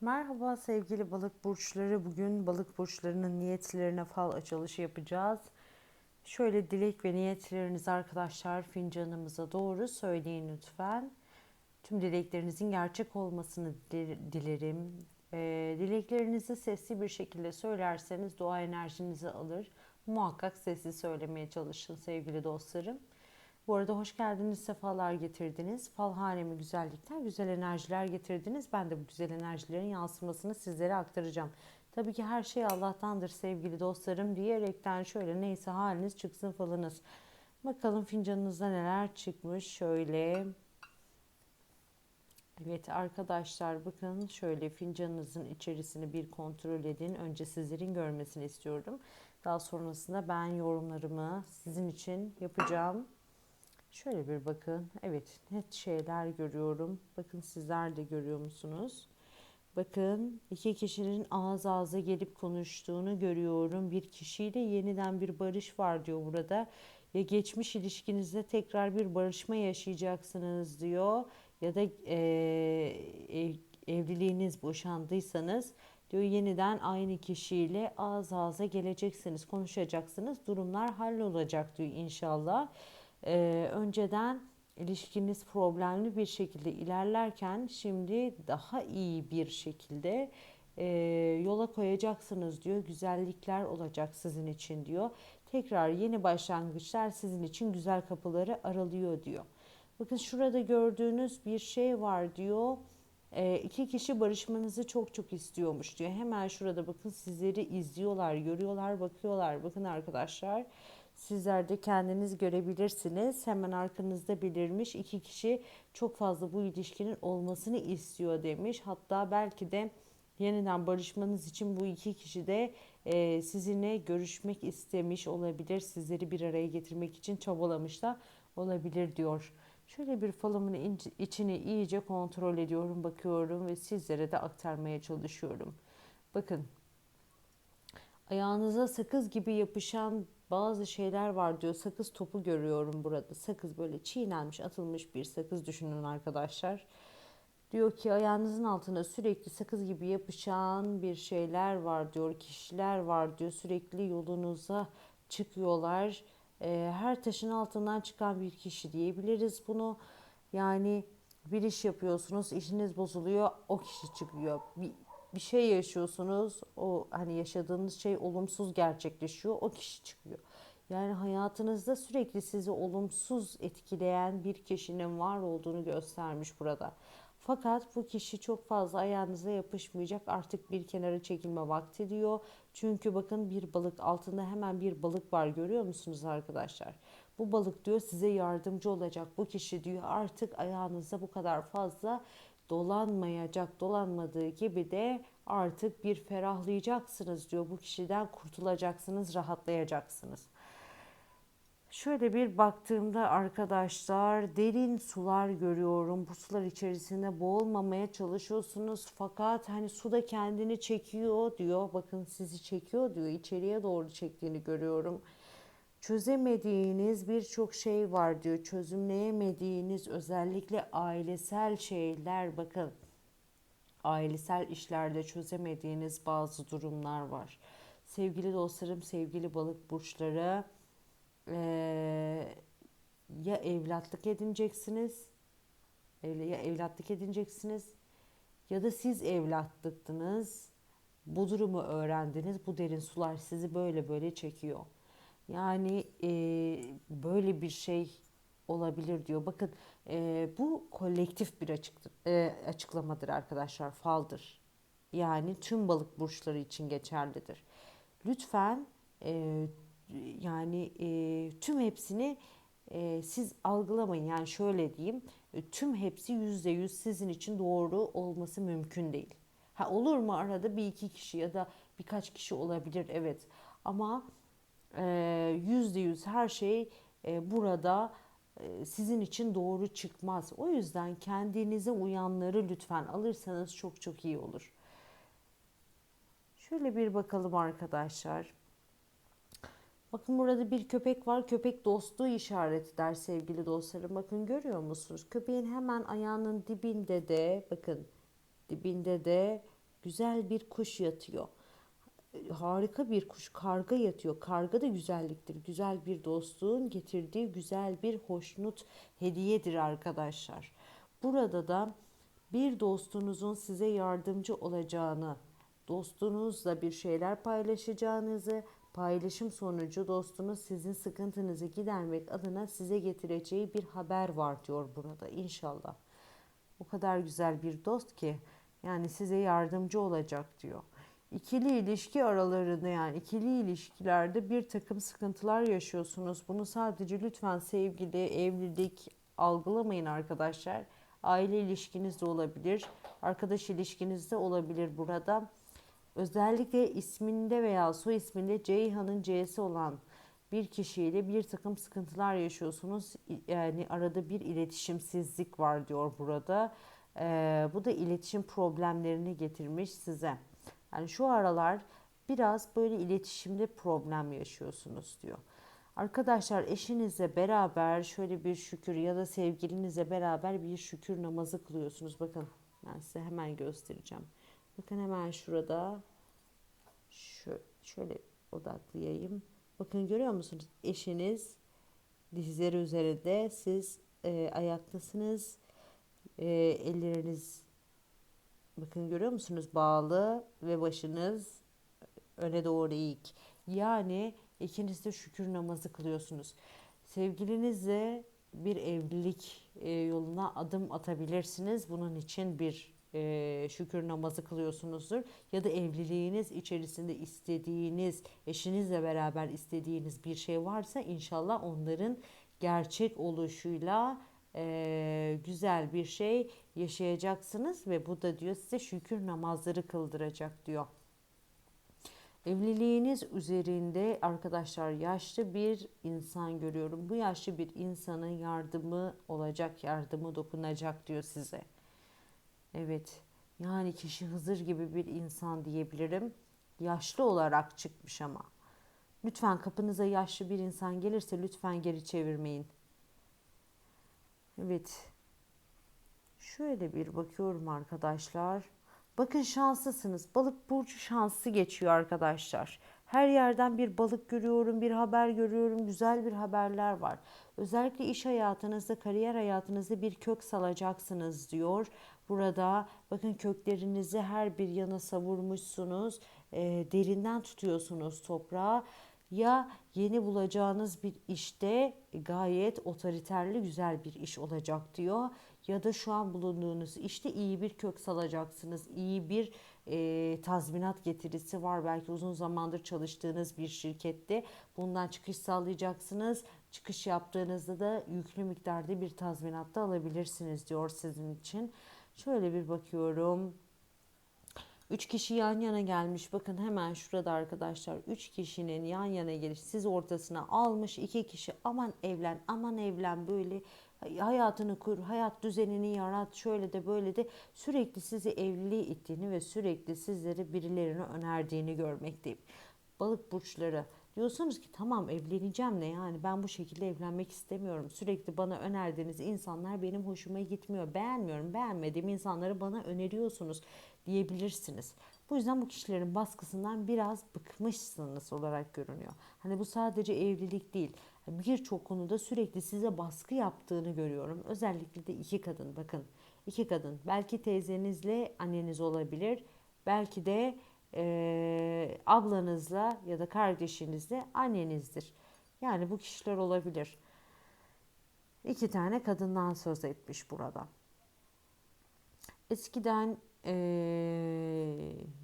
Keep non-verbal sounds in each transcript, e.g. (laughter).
Merhaba sevgili balık burçları. Bugün balık burçlarının niyetlerine fal açılışı yapacağız. Şöyle dilek ve niyetlerinizi arkadaşlar fincanımıza doğru söyleyin lütfen. Tüm dileklerinizin gerçek olmasını dilerim. E, dileklerinizi sesli bir şekilde söylerseniz doğa enerjinizi alır. Muhakkak sesli söylemeye çalışın sevgili dostlarım. Bu arada hoş geldiniz, sefalar getirdiniz. Fal hanemi güzellikler, güzel enerjiler getirdiniz. Ben de bu güzel enerjilerin yansımasını sizlere aktaracağım. Tabii ki her şey Allah'tandır sevgili dostlarım diyerekten şöyle neyse haliniz çıksın falınız. Bakalım fincanınızda neler çıkmış şöyle. Evet arkadaşlar bakın şöyle fincanınızın içerisini bir kontrol edin. Önce sizlerin görmesini istiyorum. Daha sonrasında ben yorumlarımı sizin için yapacağım. Şöyle bir bakın. Evet net şeyler görüyorum. Bakın sizler de görüyor musunuz? Bakın iki kişinin ağız ağza gelip konuştuğunu görüyorum. Bir kişiyle yeniden bir barış var diyor burada. Ya geçmiş ilişkinizde tekrar bir barışma yaşayacaksınız diyor. Ya da e, ev, evliliğiniz boşandıysanız diyor yeniden aynı kişiyle ağız ağza geleceksiniz, konuşacaksınız. Durumlar hallolacak diyor inşallah e, önceden ilişkiniz problemli bir şekilde ilerlerken şimdi daha iyi bir şekilde e, yola koyacaksınız diyor. Güzellikler olacak sizin için diyor. Tekrar yeni başlangıçlar sizin için güzel kapıları aralıyor diyor. Bakın şurada gördüğünüz bir şey var diyor. E, iki kişi barışmanızı çok çok istiyormuş diyor. Hemen şurada bakın sizleri izliyorlar, görüyorlar, bakıyorlar. Bakın arkadaşlar. Sizler de kendiniz görebilirsiniz. Hemen arkanızda belirmiş iki kişi çok fazla bu ilişkinin olmasını istiyor demiş. Hatta belki de yeniden barışmanız için bu iki kişi de e, sizinle görüşmek istemiş olabilir. Sizleri bir araya getirmek için çabalamış da olabilir diyor. Şöyle bir falımın içini iyice kontrol ediyorum, bakıyorum ve sizlere de aktarmaya çalışıyorum. Bakın ayağınıza sakız gibi yapışan bazı şeyler var diyor. Sakız topu görüyorum burada. Sakız böyle çiğnenmiş, atılmış bir sakız düşünün arkadaşlar. Diyor ki ayağınızın altına sürekli sakız gibi yapışan bir şeyler var diyor. Kişiler var diyor. Sürekli yolunuza çıkıyorlar. Ee, her taşın altından çıkan bir kişi diyebiliriz bunu. Yani bir iş yapıyorsunuz, işiniz bozuluyor, o kişi çıkıyor. Bir, bir şey yaşıyorsunuz. O hani yaşadığınız şey olumsuz gerçekleşiyor. O kişi çıkıyor. Yani hayatınızda sürekli sizi olumsuz etkileyen bir kişinin var olduğunu göstermiş burada. Fakat bu kişi çok fazla ayağınıza yapışmayacak. Artık bir kenara çekilme vakti diyor. Çünkü bakın bir balık altında hemen bir balık var görüyor musunuz arkadaşlar? Bu balık diyor size yardımcı olacak. Bu kişi diyor artık ayağınızda bu kadar fazla dolanmayacak. Dolanmadığı gibi de artık bir ferahlayacaksınız diyor. Bu kişiden kurtulacaksınız, rahatlayacaksınız. Şöyle bir baktığımda arkadaşlar derin sular görüyorum. Bu sular içerisinde boğulmamaya çalışıyorsunuz. Fakat hani su da kendini çekiyor diyor. Bakın sizi çekiyor diyor. İçeriye doğru çektiğini görüyorum çözemediğiniz birçok şey var diyor. Çözümleyemediğiniz özellikle ailesel şeyler bakın. Ailesel işlerde çözemediğiniz bazı durumlar var. Sevgili dostlarım, sevgili balık burçları ee, ya evlatlık edineceksiniz ya evlatlık edineceksiniz ya da siz evlatlıktınız. Bu durumu öğrendiniz. Bu derin sular sizi böyle böyle çekiyor. Yani e, böyle bir şey olabilir diyor. Bakın e, bu kolektif bir açıktır, e, açıklamadır arkadaşlar, faldır. Yani tüm balık burçları için geçerlidir. Lütfen e, yani e, tüm hepsini e, siz algılamayın. Yani şöyle diyeyim, e, tüm hepsi yüzde yüz sizin için doğru olması mümkün değil. Ha olur mu arada bir iki kişi ya da birkaç kişi olabilir evet. Ama yüzde yüz her şey e, burada e, sizin için doğru çıkmaz. O yüzden kendinize uyanları lütfen alırsanız çok çok iyi olur. Şöyle bir bakalım arkadaşlar. Bakın burada bir köpek var. Köpek dostluğu işaret eder sevgili dostlarım. Bakın görüyor musunuz? Köpeğin hemen ayağının dibinde de bakın dibinde de güzel bir kuş yatıyor. Harika bir kuş, karga yatıyor. Karga da güzelliktir. Güzel bir dostluğun getirdiği güzel bir hoşnut hediyedir arkadaşlar. Burada da bir dostunuzun size yardımcı olacağını, dostunuzla bir şeyler paylaşacağınızı, paylaşım sonucu dostunuz sizin sıkıntınızı gidermek adına size getireceği bir haber var diyor burada inşallah. O kadar güzel bir dost ki yani size yardımcı olacak diyor. İkili ilişki aralarında yani ikili ilişkilerde bir takım sıkıntılar yaşıyorsunuz. Bunu sadece lütfen sevgili, evlilik algılamayın arkadaşlar. Aile ilişkiniz de olabilir, arkadaş ilişkiniz de olabilir burada. Özellikle isminde veya soy isminde Ceyhan'ın C'si olan bir kişiyle bir takım sıkıntılar yaşıyorsunuz. Yani arada bir iletişimsizlik var diyor burada. Ee, bu da iletişim problemlerini getirmiş size. Yani şu aralar biraz böyle iletişimde problem yaşıyorsunuz diyor. Arkadaşlar eşinizle beraber şöyle bir şükür ya da sevgilinizle beraber bir şükür namazı kılıyorsunuz. Bakın ben size hemen göstereceğim. Bakın hemen şurada şu, şöyle odaklayayım. Bakın görüyor musunuz? Eşiniz dizleri üzerinde siz e, ayaktasınız. E, elleriniz bakın görüyor musunuz? Bağlı ve başınız öne doğru eğik. Yani ikiniz de şükür namazı kılıyorsunuz. Sevgilinizle bir evlilik e, yoluna adım atabilirsiniz. Bunun için bir e, şükür namazı kılıyorsunuzdur. Ya da evliliğiniz içerisinde istediğiniz, eşinizle beraber istediğiniz bir şey varsa inşallah onların gerçek oluşuyla e, güzel bir şey yaşayacaksınız ve bu da diyor size şükür namazları kıldıracak diyor. Evliliğiniz üzerinde arkadaşlar yaşlı bir insan görüyorum. Bu yaşlı bir insanın yardımı olacak, yardımı dokunacak diyor size. Evet. Yani kişi Hızır gibi bir insan diyebilirim. Yaşlı olarak çıkmış ama. Lütfen kapınıza yaşlı bir insan gelirse lütfen geri çevirmeyin. Evet. Şöyle bir bakıyorum arkadaşlar. Bakın şanslısınız. Balık burcu şanslı geçiyor arkadaşlar. Her yerden bir balık görüyorum, bir haber görüyorum, güzel bir haberler var. Özellikle iş hayatınızda, kariyer hayatınızda bir kök salacaksınız diyor. Burada bakın köklerinizi her bir yana savurmuşsunuz. E, derinden tutuyorsunuz toprağı. Ya yeni bulacağınız bir işte gayet otoriterli güzel bir iş olacak diyor. Ya da şu an bulunduğunuz işte iyi bir kök salacaksınız. İyi bir e, tazminat getirisi var. Belki uzun zamandır çalıştığınız bir şirkette bundan çıkış sağlayacaksınız. Çıkış yaptığınızda da yüklü miktarda bir tazminat da alabilirsiniz diyor sizin için. Şöyle bir bakıyorum. Üç kişi yan yana gelmiş. Bakın hemen şurada arkadaşlar. Üç kişinin yan yana geliş. Siz ortasına almış. iki kişi aman evlen, aman evlen böyle hayatını kur, hayat düzenini yarat, şöyle de böyle de sürekli sizi evliliğe ittiğini ve sürekli sizleri birilerine önerdiğini görmekteyim. Balık burçları Diyorsunuz ki tamam evleneceğim ne yani ben bu şekilde evlenmek istemiyorum. Sürekli bana önerdiğiniz insanlar benim hoşuma gitmiyor. Beğenmiyorum. Beğenmediğim insanları bana öneriyorsunuz diyebilirsiniz. Bu yüzden bu kişilerin baskısından biraz bıkmışsınız olarak görünüyor. Hani bu sadece evlilik değil. Birçok konuda sürekli size baskı yaptığını görüyorum. Özellikle de iki kadın bakın. iki kadın belki teyzenizle anneniz olabilir. Belki de e, ablanızla ya da kardeşinizle annenizdir. Yani bu kişiler olabilir. İki tane kadından söz etmiş burada. Eskiden e,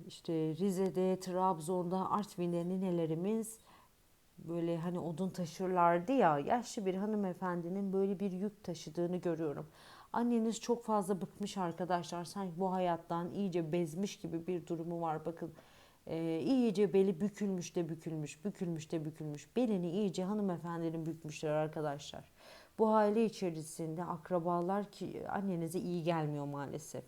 işte Rize'de, Trabzon'da, Artvin'de ninelerimiz böyle hani odun taşırlardı ya yaşlı bir hanımefendinin böyle bir yük taşıdığını görüyorum. Anneniz çok fazla bıkmış arkadaşlar. Sanki bu hayattan iyice bezmiş gibi bir durumu var. Bakın e, iyice beli bükülmüş de bükülmüş, bükülmüş de bükülmüş. Belini iyice hanımefendinin bükmüşler arkadaşlar. Bu aile içerisinde akrabalar ki annenize iyi gelmiyor maalesef.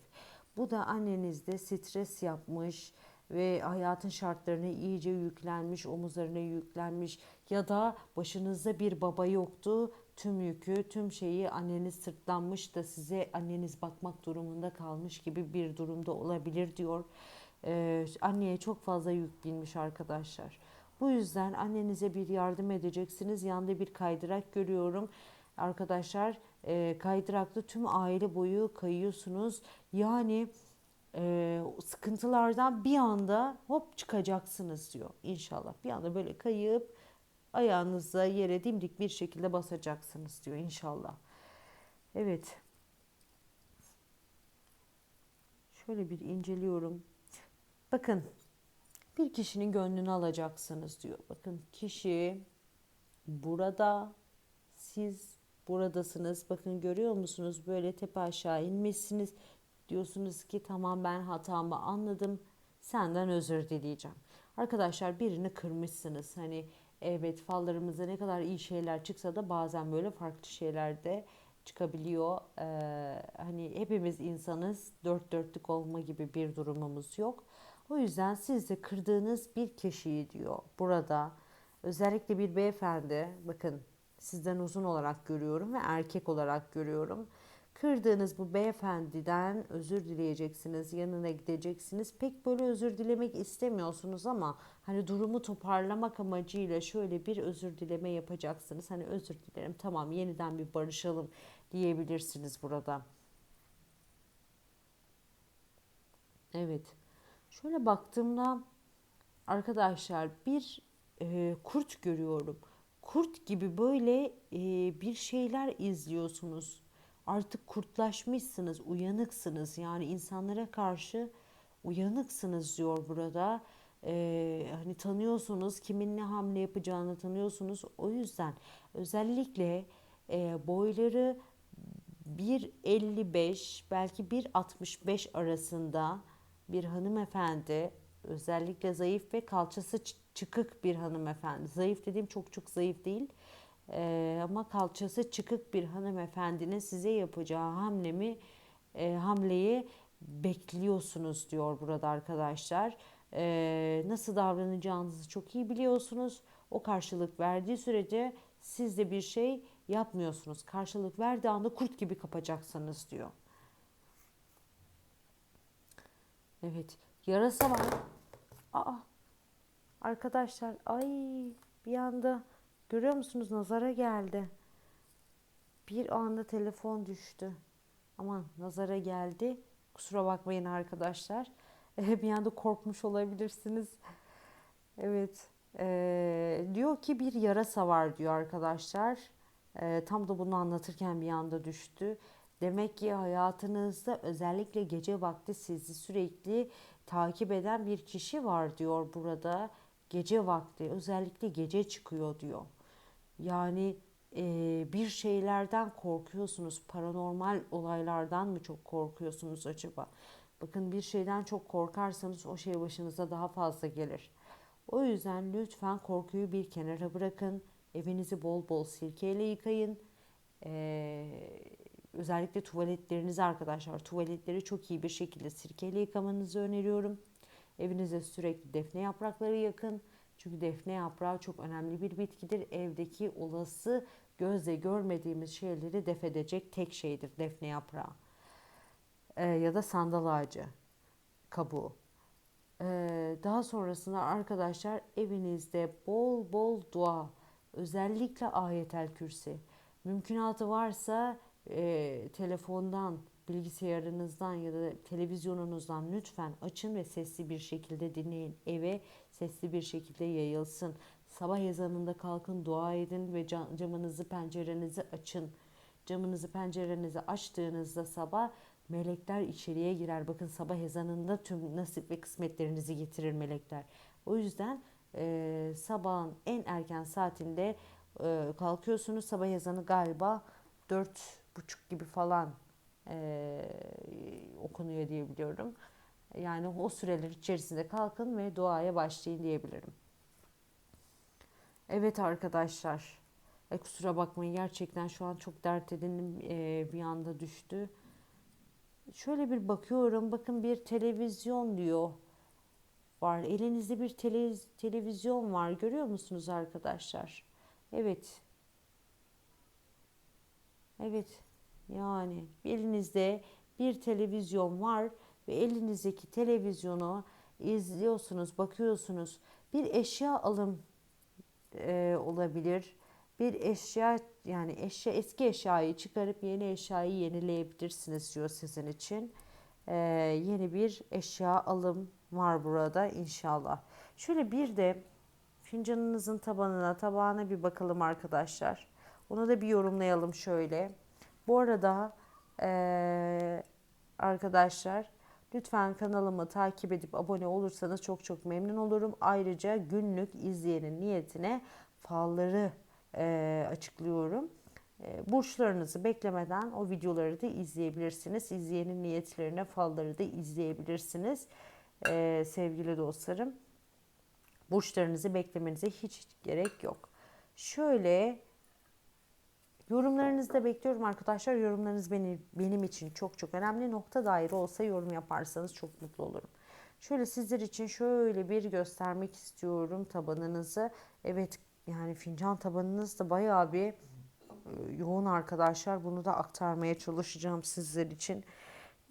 Bu da annenizde stres yapmış ve hayatın şartlarına iyice yüklenmiş, omuzlarına yüklenmiş ya da başınızda bir baba yoktu tüm yükü, tüm şeyi anneniz sırtlanmış da size anneniz bakmak durumunda kalmış gibi bir durumda olabilir diyor. e, anneye çok fazla yük binmiş arkadaşlar. Bu yüzden annenize bir yardım edeceksiniz. Yanında bir kaydırak görüyorum. Arkadaşlar e, kaydıraklı tüm aile boyu kayıyorsunuz. Yani e, sıkıntılardan bir anda hop çıkacaksınız diyor inşallah. Bir anda böyle kayıp ayağınıza yere dimdik bir şekilde basacaksınız diyor inşallah. Evet. Şöyle bir inceliyorum. Bakın bir kişinin gönlünü alacaksınız diyor. Bakın kişi burada siz buradasınız. Bakın görüyor musunuz? Böyle tepe aşağı inmişsiniz. Diyorsunuz ki tamam ben hatamı anladım. Senden özür dileyeceğim. Arkadaşlar birini kırmışsınız. Hani evet fallarımızda ne kadar iyi şeyler çıksa da bazen böyle farklı şeyler de çıkabiliyor. Ee, hani hepimiz insanız. Dört dörtlük olma gibi bir durumumuz yok. O yüzden siz de kırdığınız bir kişiyi diyor burada. Özellikle bir beyefendi bakın sizden uzun olarak görüyorum ve erkek olarak görüyorum. Kırdığınız bu beyefendiden özür dileyeceksiniz, yanına gideceksiniz. Pek böyle özür dilemek istemiyorsunuz ama hani durumu toparlamak amacıyla şöyle bir özür dileme yapacaksınız. Hani özür dilerim tamam yeniden bir barışalım diyebilirsiniz burada. Evet. Şöyle baktığımda arkadaşlar bir e, kurt görüyorum. Kurt gibi böyle e, bir şeyler izliyorsunuz. Artık kurtlaşmışsınız, uyanıksınız. Yani insanlara karşı uyanıksınız diyor burada. Ee, hani tanıyorsunuz kimin ne hamle yapacağını tanıyorsunuz. O yüzden özellikle e, boyları 1.55 belki 1.65 arasında bir hanımefendi özellikle zayıf ve kalçası çıkık bir hanımefendi. Zayıf dediğim çok çok zayıf değil. Ee, ama kalçası çıkık bir hanımefendinin size yapacağı hamlemi e, hamleyi bekliyorsunuz diyor burada arkadaşlar. Ee, nasıl davranacağınızı çok iyi biliyorsunuz. O karşılık verdiği sürece siz de bir şey yapmıyorsunuz. Karşılık verdiği anda kurt gibi kapacaksınız diyor. Evet. Yarasa var. Aa. Arkadaşlar ay bir anda görüyor musunuz nazara geldi. Bir anda telefon düştü. Aman nazara geldi. Kusura bakmayın arkadaşlar. (laughs) bir anda korkmuş olabilirsiniz. Evet. Ee, diyor ki bir yarasa var diyor arkadaşlar. Ee, tam da bunu anlatırken bir anda düştü. Demek ki hayatınızda özellikle gece vakti sizi sürekli takip eden bir kişi var diyor burada. Gece vakti özellikle gece çıkıyor diyor. Yani e, bir şeylerden korkuyorsunuz. Paranormal olaylardan mı çok korkuyorsunuz acaba? Bakın bir şeyden çok korkarsanız o şey başınıza daha fazla gelir. O yüzden lütfen korkuyu bir kenara bırakın. Evinizi bol bol sirkeyle yıkayın. Ee, özellikle tuvaletlerinizi arkadaşlar tuvaletleri çok iyi bir şekilde sirkeyle yıkamanızı öneriyorum. Evinize sürekli defne yaprakları yakın. Çünkü defne yaprağı çok önemli bir bitkidir. Evdeki olası gözle görmediğimiz şeyleri def edecek tek şeydir defne yaprağı. Ee, ya da sandal ağacı kabuğu. Ee, daha sonrasında arkadaşlar evinizde bol bol dua, özellikle ayetel kürsi. Mümkünatı varsa e, telefondan, bilgisayarınızdan ya da televizyonunuzdan lütfen açın ve sesli bir şekilde dinleyin. Eve sesli bir şekilde yayılsın. Sabah ezanında kalkın, dua edin ve camınızı, pencerenizi açın. Camınızı, pencerenizi açtığınızda sabah melekler içeriye girer. Bakın sabah ezanında tüm nasip ve kısmetlerinizi getirir melekler. O yüzden e, sabahın en erken saatinde e, kalkıyorsunuz. Sabah ezanı galiba dört buçuk gibi falan e, okunuyor diye biliyorum. Yani o süreler içerisinde kalkın ve duaya başlayın diyebilirim. Evet arkadaşlar. E, kusura bakmayın gerçekten şu an çok dert edindim e, bir anda düştü. Şöyle bir bakıyorum. Bakın bir televizyon diyor. Var. Elinizde bir tele, televizyon var. Görüyor musunuz arkadaşlar? Evet. Evet. Yani elinizde bir televizyon var ve elinizdeki televizyonu izliyorsunuz, bakıyorsunuz. Bir eşya alım e, olabilir. Bir eşya yani eşya eski eşyayı çıkarıp yeni eşyayı yenileyebilirsiniz diyor sizin için. E, yeni bir eşya alım var burada inşallah. Şöyle bir de fincanınızın tabanına, tabağına bir bakalım arkadaşlar. Onu da bir yorumlayalım şöyle. Bu arada e, arkadaşlar lütfen kanalımı takip edip abone olursanız çok çok memnun olurum. Ayrıca günlük izleyenin niyetine falları e, açıklıyorum. E, burçlarınızı beklemeden o videoları da izleyebilirsiniz. İzleyenin niyetlerine falları da izleyebilirsiniz. E, sevgili dostlarım. Burçlarınızı beklemenize hiç gerek yok. Şöyle yorumlarınızı da bekliyorum arkadaşlar. Yorumlarınız benim, benim için çok çok önemli. Nokta daire olsa yorum yaparsanız çok mutlu olurum. Şöyle sizler için şöyle bir göstermek istiyorum tabanınızı. Evet yani fincan tabanınız da bayağı bir e, yoğun arkadaşlar. Bunu da aktarmaya çalışacağım sizler için.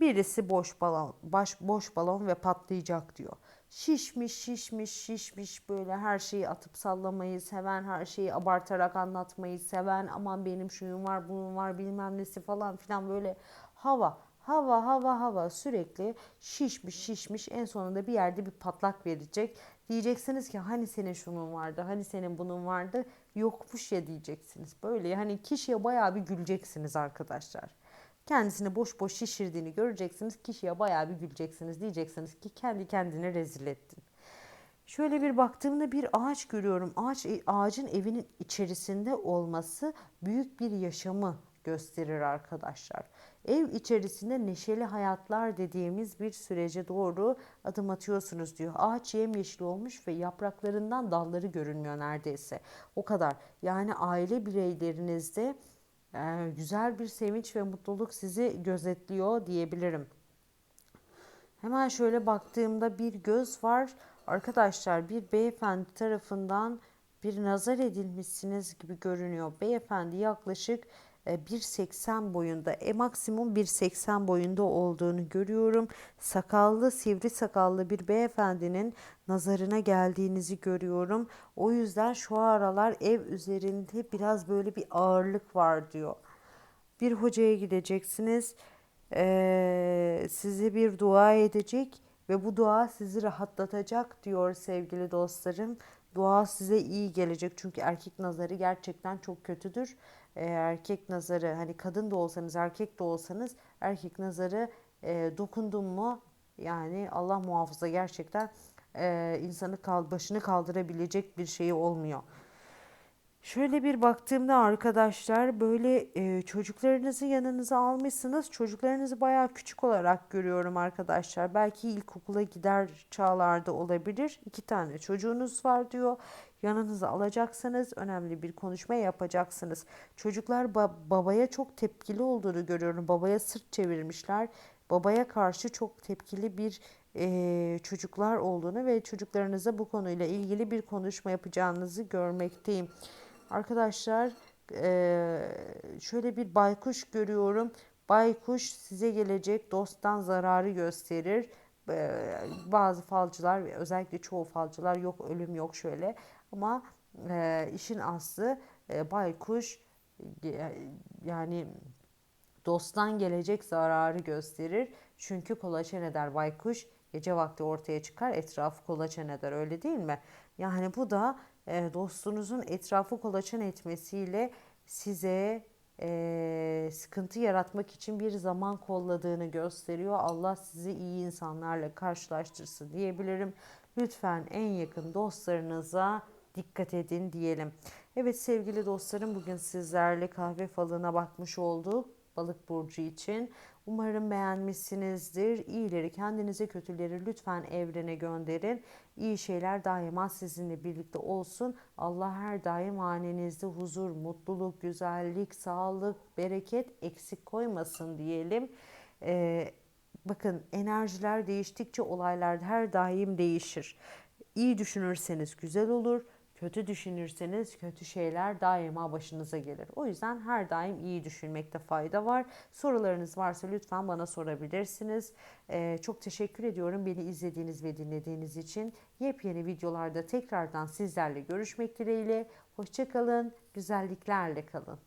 Birisi boş balon, baş boş balon ve patlayacak diyor. Şişmiş, şişmiş, şişmiş böyle her şeyi atıp sallamayı seven, her şeyi abartarak anlatmayı seven, aman benim şuyum var, bunun var, bilmem nesi falan filan böyle hava, hava, hava, hava sürekli şişmiş, şişmiş. En sonunda bir yerde bir patlak verecek. Diyeceksiniz ki hani senin şunun vardı, hani senin bunun vardı, yokmuş ya diyeceksiniz. Böyle hani kişiye bayağı bir güleceksiniz arkadaşlar kendisini boş boş şişirdiğini göreceksiniz. Kişiye bayağı bir güleceksiniz. Diyeceksiniz ki kendi kendine rezil ettin. Şöyle bir baktığımda bir ağaç görüyorum. Ağaç ağacın evinin içerisinde olması büyük bir yaşamı gösterir arkadaşlar. Ev içerisinde neşeli hayatlar dediğimiz bir sürece doğru adım atıyorsunuz diyor. Ağaç yemyeşil olmuş ve yapraklarından dalları görünmüyor neredeyse. O kadar. Yani aile bireylerinizde güzel bir sevinç ve mutluluk sizi gözetliyor diyebilirim. Hemen şöyle baktığımda bir göz var. Arkadaşlar bir beyefendi tarafından bir nazar edilmişsiniz gibi görünüyor. Beyefendi yaklaşık 1.80 e, boyunda, e maksimum 1.80 boyunda olduğunu görüyorum. Sakallı, sivri sakallı bir beyefendinin nazarına geldiğinizi görüyorum. O yüzden şu aralar ev üzerinde biraz böyle bir ağırlık var diyor. Bir hocaya gideceksiniz. Ee, size bir dua edecek ve bu dua sizi rahatlatacak diyor sevgili dostlarım. Dua size iyi gelecek çünkü erkek nazarı gerçekten çok kötüdür erkek nazarı hani kadın da olsanız erkek de olsanız erkek nazarı e, dokundun mu yani Allah muhafaza gerçekten e, insanı kal başını kaldırabilecek bir şey olmuyor. Şöyle bir baktığımda arkadaşlar böyle e, çocuklarınızı yanınıza almışsınız. Çocuklarınızı bayağı küçük olarak görüyorum arkadaşlar. Belki ilkokula gider çağlarda olabilir. İki tane çocuğunuz var diyor. Yanınıza alacaksanız önemli bir konuşma yapacaksınız. Çocuklar ba- babaya çok tepkili olduğunu görüyorum. Babaya sırt çevirmişler. Babaya karşı çok tepkili bir e, çocuklar olduğunu ve çocuklarınıza bu konuyla ilgili bir konuşma yapacağınızı görmekteyim. Arkadaşlar şöyle bir baykuş görüyorum. Baykuş size gelecek dosttan zararı gösterir. Bazı falcılar özellikle çoğu falcılar yok ölüm yok şöyle ama işin aslı baykuş yani dosttan gelecek zararı gösterir. Çünkü kolaçan eder baykuş gece vakti ortaya çıkar etrafı kolaçan eder öyle değil mi? Yani bu da e, dostunuzun etrafı kolaçan etmesiyle size e, sıkıntı yaratmak için bir zaman kolladığını gösteriyor. Allah sizi iyi insanlarla karşılaştırsın diyebilirim. Lütfen en yakın dostlarınıza dikkat edin diyelim. Evet sevgili dostlarım bugün sizlerle kahve falına bakmış olduk balık burcu için. Umarım beğenmişsinizdir. İyileri kendinize kötüleri lütfen evrene gönderin. İyi şeyler daima sizinle birlikte olsun. Allah her daim hanenizde huzur, mutluluk, güzellik, sağlık, bereket eksik koymasın diyelim. Ee, bakın enerjiler değiştikçe olaylar her daim değişir. İyi düşünürseniz güzel olur. Kötü düşünürseniz kötü şeyler daima başınıza gelir. O yüzden her daim iyi düşünmekte fayda var. Sorularınız varsa lütfen bana sorabilirsiniz. Ee, çok teşekkür ediyorum beni izlediğiniz ve dinlediğiniz için. Yepyeni videolarda tekrardan sizlerle görüşmek dileğiyle. Hoşçakalın, güzelliklerle kalın.